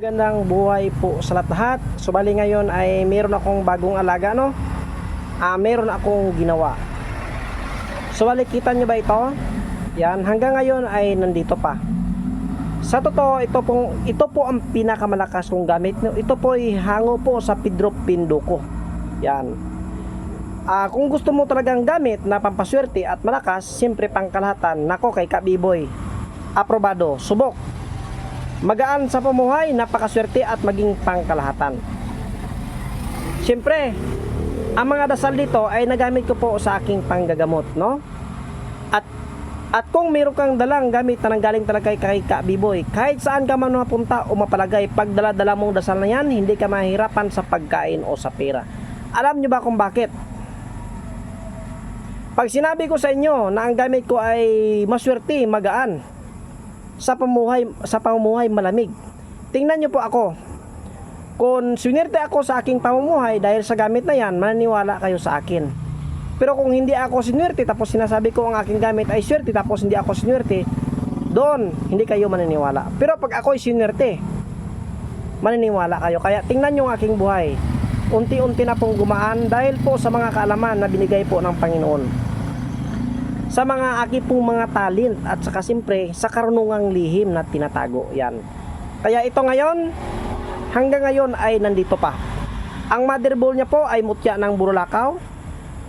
Gandang buhay po sa lahat. So bali ngayon ay meron akong bagong alaga no. Ah, meron akong ginawa. So bali kita niyo ba ito? Yan, hanggang ngayon ay nandito pa. Sa totoo, ito pong ito po ang pinakamalakas kong gamit. Ito po ay hango po sa Pedro Pinduko. Yan. Ah, kung gusto mo talagang gamit na pampaswerte at malakas, siyempre pangkalahatan, nako kay Kabiboy. Aprobado, subok. Magaan sa pamuhay, napakaswerte at maging pangkalahatan. Siyempre, ang mga dasal dito ay nagamit ko po sa aking panggagamot, no? At at kung meron kang dalang gamit na nanggaling talaga kay, kay Ka Biboy, kahit saan ka man mapunta o mapalagay, pag dala-dala mong dasal na yan, hindi ka mahirapan sa pagkain o sa pera. Alam nyo ba kung bakit? Pag sinabi ko sa inyo na ang gamit ko ay maswerte, magaan, sa pamuhay sa pamumuhay malamig. Tingnan niyo po ako. Kung swinerte ako sa aking pamumuhay dahil sa gamit na yan, maniniwala kayo sa akin. Pero kung hindi ako sinwerte tapos sinasabi ko ang aking gamit ay swerte tapos hindi ako sinwerte, doon hindi kayo maniniwala. Pero pag ako ay sinwerte, maniniwala kayo. Kaya tingnan niyo ang aking buhay. Unti-unti na pong gumaan dahil po sa mga kaalaman na binigay po ng Panginoon sa mga aki pong mga talent at saka siyempre sa karunungang lihim na tinatago yan. Kaya ito ngayon, hanggang ngayon ay nandito pa. Ang mother ball niya po ay mutya ng burulakaw.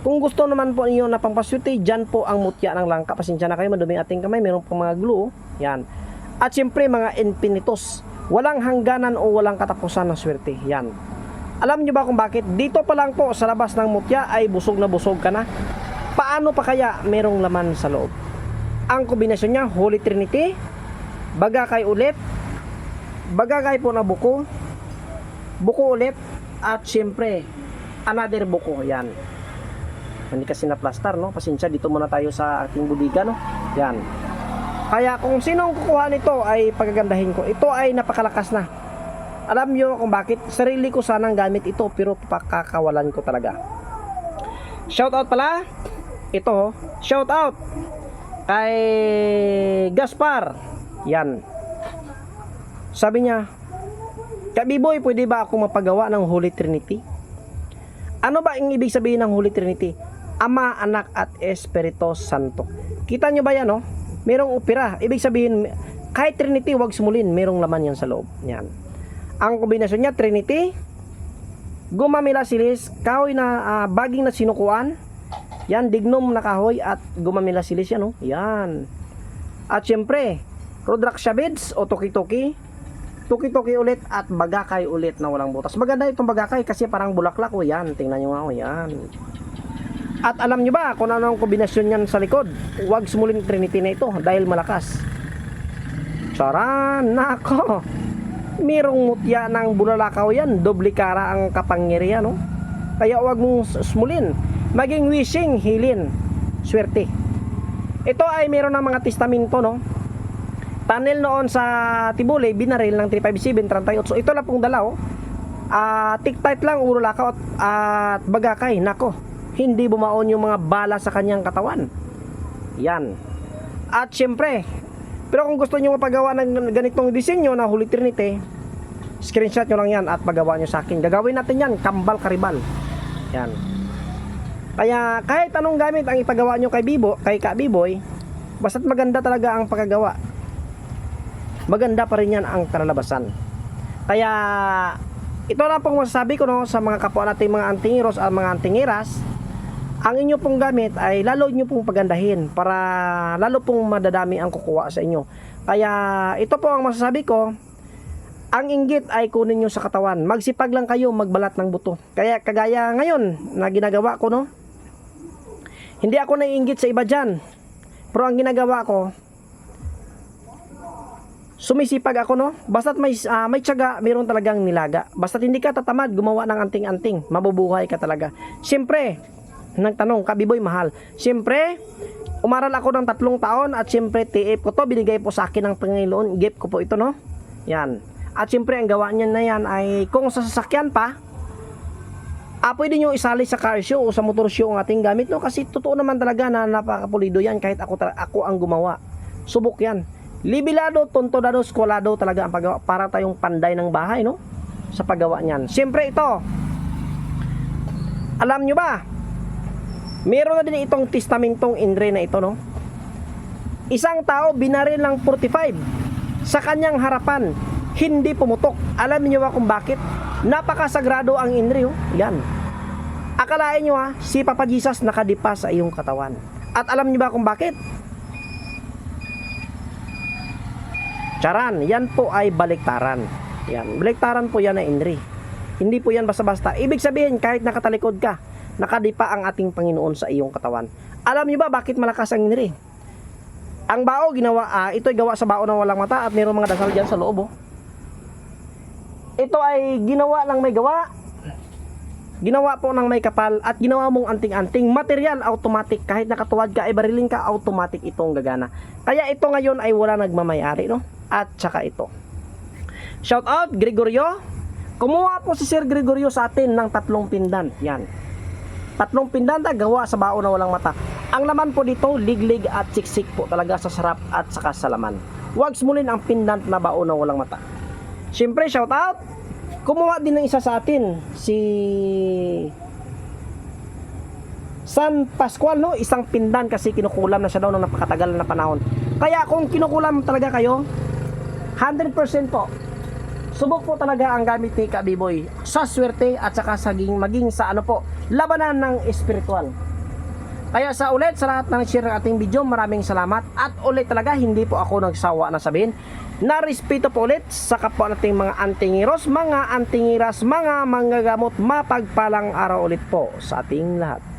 Kung gusto naman po niyo na pampaswerte, dyan po ang mutya ng langka. Pasensya na kayo, madumi ating kamay, meron pang mga glue. Yan. At siyempre mga infinitos. Walang hangganan o walang katapusan ng swerte. Yan. Alam niyo ba kung bakit? Dito pa lang po sa labas ng mutya ay busog na busog ka na. Paano pa kaya merong laman sa loob? Ang kombinasyon niya, Holy Trinity, bagakay ulit, bagakay po na buko, buko ulit, at syempre, another buko, yan. Hindi kasi na plaster, no? Pasensya, dito muna tayo sa ating budiga, no? Yan. Kaya kung sinong kukuha nito ay pagagandahin ko. Ito ay napakalakas na. Alam niyo kung bakit? Sarili ko sanang gamit ito pero pakakawalan ko talaga. Shoutout pala ito shout out kay Gaspar. Yan. Sabi niya Kabiboy pwede ba ako mapagawa ng Holy Trinity? Ano ba ang ibig sabihin ng Holy Trinity? Ama, Anak at Espiritu Santo. Kita nyo ba yan oh merong opera ibig sabihin kahit Trinity wag sumulin. Merong laman yan sa loob. Yan. Ang kombinasyon niya Trinity gumamila silis kahoy na ah, baging na sinukuan yan, dignum na kahoy at gumamila silis yan, oh. Yan. At syempre, Rodraxia beads o toki-toki. Toki-toki ulit at bagakay ulit na walang butas. Maganda itong bagakay kasi parang bulaklak, oh. Yan, tingnan nyo nga, oh. Yan. At alam nyo ba kung ano ang kombinasyon yan sa likod? Huwag sumulin Trinity na ito dahil malakas. Charan, nako. Mirong mutya ng bulalakaw yan. Doble kara ang kapangyarihan, oh. Kaya huwag mong smulin maging wishing, hilin, swerte. Ito ay meron ng mga testamento, no? Tunnel noon sa Tibuli, binaril ng 357, 38. So ito lang pong dala, oh. Ah, tight lang, ulo lakaw at, at bagakay. Nako, hindi bumaon yung mga bala sa kanyang katawan. Yan. At syempre, pero kung gusto niyo mapagawa ng ganitong disenyo na Holy Trinity, screenshot nyo lang yan at pagawa nyo sa akin. Gagawin natin yan, kambal karibal. Yan. Kaya kahit anong gamit ang ipagawa nyo kay Bibo, kay Ka Biboy, basta't maganda talaga ang pagkagawa. Maganda pa rin yan ang kalalabasan. Kaya ito na pong masasabi ko no, sa mga kapwa natin mga antingiros at mga antingiras, ang inyo pong gamit ay lalo nyo pong pagandahin para lalo pong madadami ang kukuha sa inyo. Kaya ito po ang masasabi ko, ang inggit ay kunin nyo sa katawan. Magsipag lang kayo magbalat ng buto. Kaya kagaya ngayon na ginagawa ko no, hindi ako naiinggit sa iba dyan. Pero ang ginagawa ko, sumisipag ako no. Basta't may, ah, may tiyaga, mayroon talagang nilaga. Basta't hindi ka tatamad gumawa ng anting-anting, mabubuhay ka talaga. Siyempre, nagtanong, kabiboy mahal. Siyempre, umaral ako ng tatlong taon at siyempre TF ko to, binigay po sa akin ng Panginoon. Gift ko po ito no. Yan. At siyempre, ang gawa niya na yan ay kung sa sasakyan pa, ah, pwede nyo isali sa car show o sa motor show ang ating gamit, no? Kasi totoo naman talaga na napakapulido yan kahit ako, ako ang gumawa. Subok yan. Libilado, tontodado, skolado talaga ang paggawa para tayong panday ng bahay, no? Sa paggawa niyan. Siyempre ito, alam nyo ba, meron na din itong testamentong Indre na ito, no? Isang tao binaril ng 45 sa kanyang harapan, hindi pumutok. Alam niyo ba kung bakit? Napakasagrado ang oh. Yan. Akalain nyo ha, si Papa Jesus nakadipa sa iyong katawan. At alam niyo ba kung bakit? Charan, yan po ay baliktaran. Yan, baliktaran po yan na Indri. Hindi po yan basta-basta. Ibig sabihin, kahit nakatalikod ka, nakadipa ang ating Panginoon sa iyong katawan. Alam niyo ba bakit malakas ang Indri? Ang bao ginawa, ah, ito ay gawa sa bao ng walang mata at mayroong mga dasal dyan sa loob. Oh. Ito ay ginawa ng may gawa. Ginawa po ng may kapal at ginawa mong anting-anting. Material, automatic. Kahit nakatuwad ka, ay barilin ka, automatic itong gagana. Kaya ito ngayon ay wala nagmamayari, no? At saka ito. Shout out, Gregorio. Kumuha po si Sir Gregorio sa atin ng tatlong pindan. Yan. Tatlong pindan na gawa sa bao na walang mata. Ang laman po dito, liglig at siksik po talaga sa sarap at saka sa laman. Huwag smulin ang pendant na bao na walang mata. Siyempre, shout out. Kumuha din ng isa sa atin, si San Pascual, no? Isang pindan kasi kinukulam na siya daw ng napakatagal na panahon. Kaya kung kinukulam talaga kayo, 100% po. Subok po talaga ang gamit ni Kabiboy sa swerte at saka sa maging, maging sa ano po, labanan ng espiritual. Kaya sa ulit, sa lahat ng share ng ating video, maraming salamat. At ulit talaga, hindi po ako nagsawa na sabihin na respeto po ulit sa kapwa nating mga antingiros, mga antingiras, mga manggagamot, mapagpalang araw ulit po sa ating lahat.